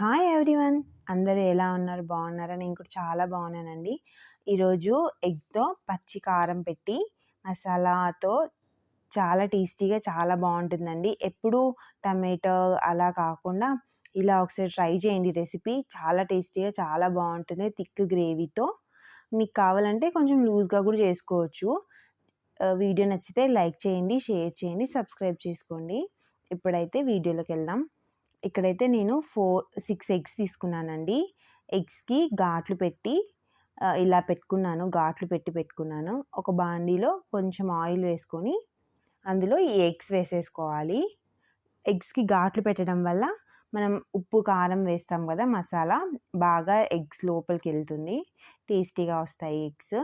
Hi everyone! అందరూ ఎలా ఉన్నారు? బాగున్నారా? నేను కూడా చాలా బాగున్నానండి. ఈరోజు ఎగ్తో పచ్చి కారం పెట్టి మసాలాతో చాలా టేస్టీగా చాలా బాగుంటుందండి. ఎప్పుడు టమాటో అలా కాకుండా ఇలా ఒకసారి ట్రై చేయండి రెసిపీ. చాలా టేస్టీగా చాలా బాగుంటుంది. థిక్ గ్రేవీతో. మీకు కావాలంటే కొంచెం లూజ్గా కూడా చేసుకోవచ్చు. వీడియో నచ్చితే లైక్ చేయండి షేర్ చేయండి సబ్స్క్రైబ్ చేసుకోండి. ఇప్పుడైతే వీడియోలోకి వెళ్దాం. ఇక్కడైతే నేను ఫోర్ సిక్స్ ఎగ్స్ తీసుకున్నానండి. ఎగ్స్కి ఘాట్లు పెట్టి ఇలా పెట్టుకున్నాను. ఘాట్లు పెట్టి పెట్టుకున్నాను. ఒక బాండీలో కొంచెం ఆయిల్ వేసుకొని అందులో ఈ ఎగ్స్ వేసేసుకోవాలి. ఎగ్స్కి ఘాట్లు పెట్టడం వల్ల మనం ఉప్పు కారం వేస్తాం కదా మసాలా బాగా ఎగ్స్ లోపలికి వెళ్తుంది. టేస్టీగా వస్తాయి ఎగ్స్.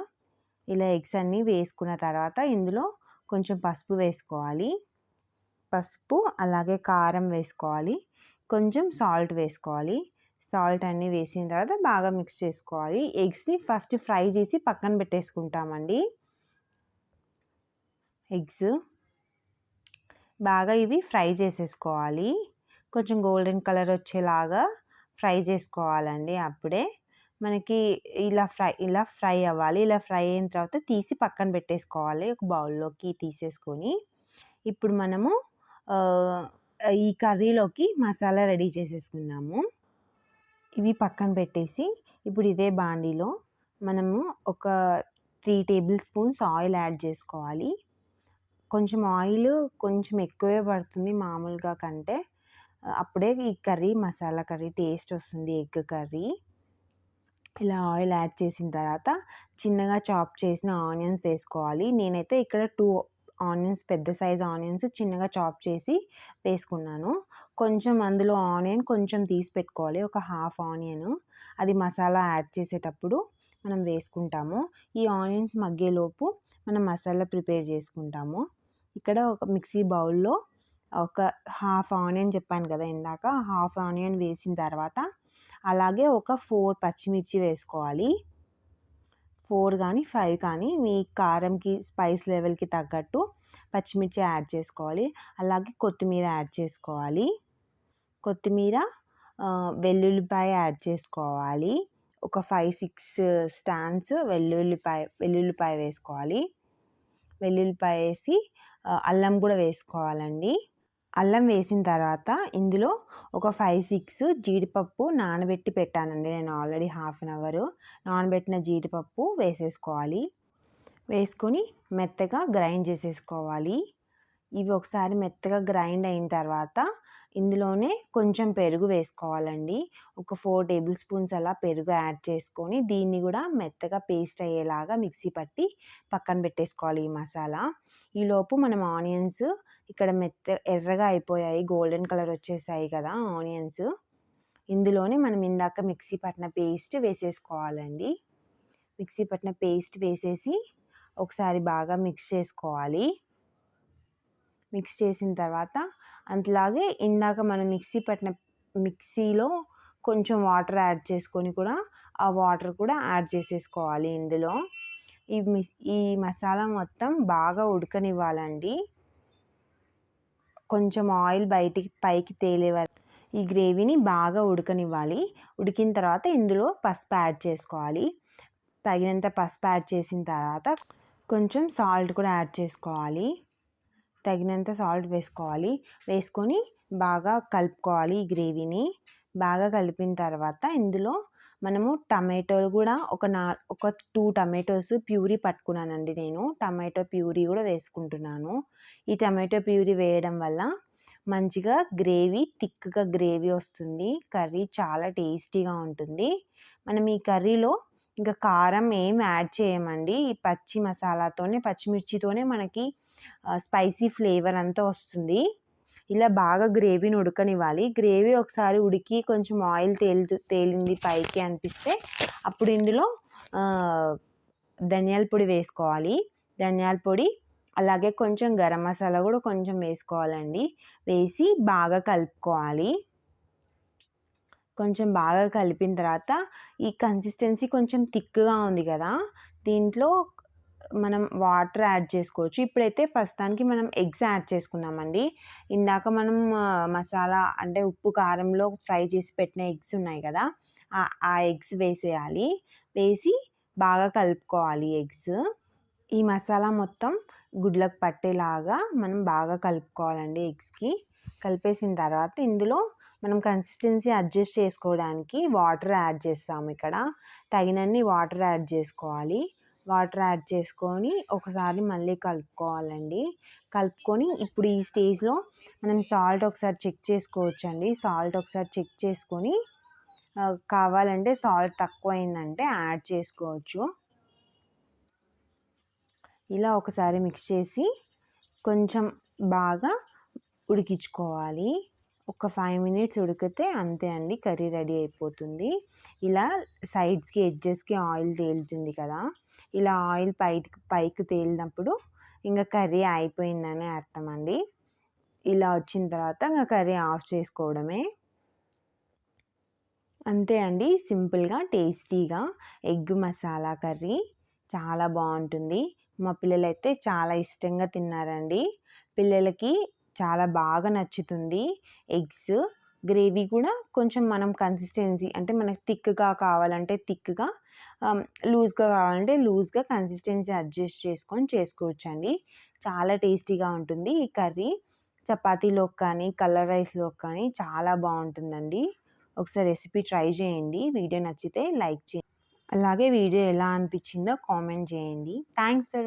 ఇలా ఎగ్స్ అన్నీ వేసుకున్న తర్వాత ఇందులో కొంచెం పసుపు వేసుకోవాలి. పసుపు అలాగే కారం వేసుకోవాలి. కొంచెం సాల్ట్ వేసుకోవాలి. సాల్ట్ అన్నీ వేసిన తర్వాత బాగా మిక్స్ చేసుకోవాలి. ఎగ్స్ని ఫస్ట్ ఫ్రై చేసి పక్కన పెట్టేసుకుంటామండి. ఎగ్స్ బాగా ఇవి ఫ్రై చేసేసుకోవాలి. కొంచెం గోల్డెన్ కలర్ వచ్చేలాగా ఫ్రై చేసుకోవాలండి అప్పుడే. మనకి ఇలా ఫ్రై ఇలా ఫ్రై అవ్వాలి. ఇలా ఫ్రై అయిన తర్వాత తీసి పక్కన పెట్టేసుకోవాలి. ఒక బౌల్లోకి తీసేసుకొని. ఇప్పుడు మనము ఈ కర్రీలోకి మసాలా రెడీ చేసేసుకుందాము. ఇవి పక్కన పెట్టేసి ఇప్పుడు ఇదే బాండీలో మనము ఒక three table spoons oil add చేసుకోవాలి. కొంచెం ఆయిల్ కొంచెం ఎక్కువే పడుతుంది మామూలుగా కంటే. అప్పుడే ఈ కర్రీ మసాలా కర్రీ టేస్ట్ వస్తుంది ఎగ్ కర్రీ. ఇలా ఆయిల్ యాడ్ చేసిన తర్వాత చిన్నగా చాప్ చేసిన ఆనియన్స్ వేసుకోవాలి. నేనైతే ఇక్కడ టూ ఆనియన్స్ పెద్ద సైజ్ ఆనియన్స్ చిన్నగా చాప్ చేసి వేసుకున్నాను. కొంచెం అందులో ఆనియన్ కొంచెం తీసి పెట్టుకోవాలి. ఒక హాఫ్ ఆనియన్. అది మసాలా యాడ్ చేసేటప్పుడు మనం వేసుకుంటాము. ఈ ఆనియన్స్ మగ్గేలోపు మనం మసాలా ప్రిపేర్ చేసుకుంటాము. ఇక్కడ ఒక మిక్సీ బౌల్లో ఒక హాఫ్ ఆనియన్ చెప్పాను కదా ఇందాక. హాఫ్ ఆనియన్ వేసిన తర్వాత అలాగే ఒక ఫోర్ పచ్చిమిర్చి వేసుకోవాలి. ఫోర్ కానీ ఫైవ్ కానీ మీ కారంకి స్పైస్ లెవెల్కి తగ్గట్టు పచ్చిమిర్చి యాడ్ చేసుకోవాలి. అలాగే కొత్తిమీర యాడ్ చేసుకోవాలి. కొత్తిమీర వెల్లుల్లిపాయ యాడ్ చేసుకోవాలి. ఒక ఫైవ్ సిక్స్ స్టాండ్స్ వెల్లుల్లిపాయ వెల్లుల్లిపాయ వేసుకోవాలి. వెల్లుల్లిపాయ వేసి అల్లం కూడా వేసుకోవాలండి. అల్లం వేసిన తర్వాత ఇందులో ఒక ఫైవ్ సిక్స్ జీడిపప్పు నానబెట్టి పెట్టానండి. నేను ఆల్రెడీ హాఫ్ అన్ అవర్ నానబెట్టిన జీడిపప్పు వేసేసుకోవాలి. వేసుకొని మెత్తగా గ్రైండ్ చేసేసుకోవాలి. ఇవి ఒకసారి మెత్తగా గ్రైండ్ అయిన తర్వాత ఇందులోనే కొంచెం పెరుగు వేసుకోవాలండి. ఒక ఫోర్ టేబుల్ స్పూన్స్ అలా పెరుగు యాడ్ చేసుకొని దీన్ని కూడా మెత్తగా పేస్ట్ అయ్యేలాగా మిక్సీ పట్టి పక్కన పెట్టేసుకోవాలి ఈ మసాలా. ఈలోపు మనం ఆనియన్స్ ఇక్కడ మెత్త ఎర్రగా అయిపోయాయి గోల్డెన్ కలర్ వచ్చేసాయి కదా ఆనియన్స్. ఇందులోనే మనం ఇందాక మిక్సీ పట్టిన పేస్ట్ వేసేసుకోవాలండి. మిక్సీ పట్టిన పేస్ట్ వేసేసి ఒకసారి బాగా మిక్స్ చేసుకోవాలి. మిక్స్ చేసిన తర్వాత అంతలాగే ఇందాక మనం మిక్సీ పట్టిన మిక్సీలో కొంచెం వాటర్ యాడ్ చేసుకొని కూడా ఆ వాటర్ కూడా యాడ్ చేసేసుకోవాలి ఇందులో. ఈ మిస్ ఈ మసాలా మొత్తం బాగా ఉడకనివ్వాలండి. కొంచెం ఆయిల్ బయటికి పైకి తేలే ఈ గ్రేవీని బాగా ఉడకనివ్వాలి. ఉడికిన తర్వాత ఇందులో పసుపు యాడ్ చేసుకోవాలి. తగినంత పసుపు యాడ్ చేసిన తర్వాత కొంచెం సాల్ట్ కూడా యాడ్ చేసుకోవాలి. తగినంత సాల్ట్ వేసుకోవాలి. వేసుకొని బాగా కలుపుకోవాలి ఈ గ్రేవీని. బాగా కలిపిన తర్వాత ఇందులో మనము టమాటోలు కూడా ఒక నా ఒక టూ టమాటోస్ ప్యూరీ పట్టుకున్నానండి నేను. టమాటో ప్యూరీ కూడా వేసుకుంటున్నాను. ఈ టమాటో ప్యూరీ వేయడం వల్ల మంచిగా గ్రేవీ థిక్గా గ్రేవీ వస్తుంది. కర్రీ చాలా టేస్టీగా ఉంటుంది. మనం ఈ కర్రీలో ఇంకా కారం ఏం యాడ్ చేయమండి. ఈ పచ్చి మసాలాతోనే పచ్చిమిర్చితోనే మనకి స్పైసీ ఫ్లేవర్ అంతా వస్తుంది. ఇలా బాగా గ్రేవీని ఉడకనివ్వాలి. గ్రేవీ ఒకసారి ఉడికి కొంచెం ఆయిల్ తేలి తేలింది పైకి అనిపిస్తే అప్పుడు ఇందులో ధనియాల పొడి వేసుకోవాలి. ధనియాల పొడి అలాగే కొంచెం గరం మసాలా కూడా కొంచెం వేసుకోవాలండి. వేసి బాగా కలుపుకోవాలి. కొంచెం బాగా కలిపిన తర్వాత ఈ కన్సిస్టెన్సీ కొంచెం థిక్గా ఉంది కదా దీంట్లో మనం వాటర్ యాడ్ చేసుకోవచ్చు. ఇప్పుడైతే ప్రస్తుతానికి మనం ఎగ్స్ యాడ్ చేసుకుందామండి. ఇందాక మనం మసాలా అంటే ఉప్పు కారంలో ఫ్రై చేసి పెట్టిన ఎగ్స్ ఉన్నాయి కదా ఆ ఎగ్స్ వేసేయాలి. వేసి బాగా కలుపుకోవాలి ఎగ్స్. ఈ మసాలా మొత్తం గుడ్లకు పట్టేలాగా మనం బాగా కలుపుకోవాలండి ఎగ్స్కి. కలిపేసిన తర్వాత ఇందులో మనం కన్సిస్టెన్సీ అడ్జస్ట్ చేసుకోవడానికి వాటర్ యాడ్ చేస్తాము ఇక్కడ. తగినన్ని వాటర్ యాడ్ చేసుకోవాలి. వాటర్ యాడ్ చేసుకొని ఒకసారి మళ్ళీ కలుపుకోవాలండి. కలుపుకొని ఇప్పుడు ఈ స్టేజ్లో మనం సాల్ట్ ఒకసారి చెక్ చేసుకోవచ్చు అండి సాల్ట్ ఒకసారి చెక్ చేసుకొని కావాలంటే సాల్ట్ తక్కువ అయిందంటే యాడ్ చేసుకోవచ్చు. ఇలా ఒకసారి మిక్స్ చేసి కొంచెం బాగా ఉడికించుకోవాలి. ఒక ఫైవ్ మినిట్స్ ఉడికితే అంతే అండి కర్రీ రెడీ అయిపోతుంది. ఇలా సైడ్స్కి ఎడ్జెస్కి ఆయిల్ తేలుతుంది కదా ఇలా ఆయిల్ పైకి పైకి తేలినప్పుడు ఇంకా కర్రీ అయిపోయిందని అర్థం అండి. ఇలా వచ్చిన తర్వాత ఇంకా కర్రీ ఆఫ్ చేసుకోవడమే. అంతే అండి సింపుల్గా టేస్టీగా ఎగ్ మసాలా కర్రీ చాలా బాగుంటుంది. మా పిల్లలైతే చాలా ఇష్టంగా తిన్నారండి. పిల్లలకి చాలా బాగా నచ్చుతుంది. ఎగ్స్ గ్రేవీ కూడా కొంచెం మనం కన్సిస్టెన్సీ అంటే మనకు థిక్గా కావాలంటే థిక్గా లూజ్గా కావాలంటే లూజ్గా కన్సిస్టెన్సీ అడ్జస్ట్ చేసుకొని చేసుకోవచ్చు అండి చాలా టేస్టీగా ఉంటుంది ఈ కర్రీ. చపాతీలోకి కానీ కలర్ రైస్లోకి కానీ చాలా బాగుంటుందండి. ఒకసారి రెసిపీ ట్రై చేయండి. వీడియో నచ్చితే లైక్ చేయండి. అలాగే వీడియో ఎలా అనిపించిందో కామెంట్ చేయండి. Thanks for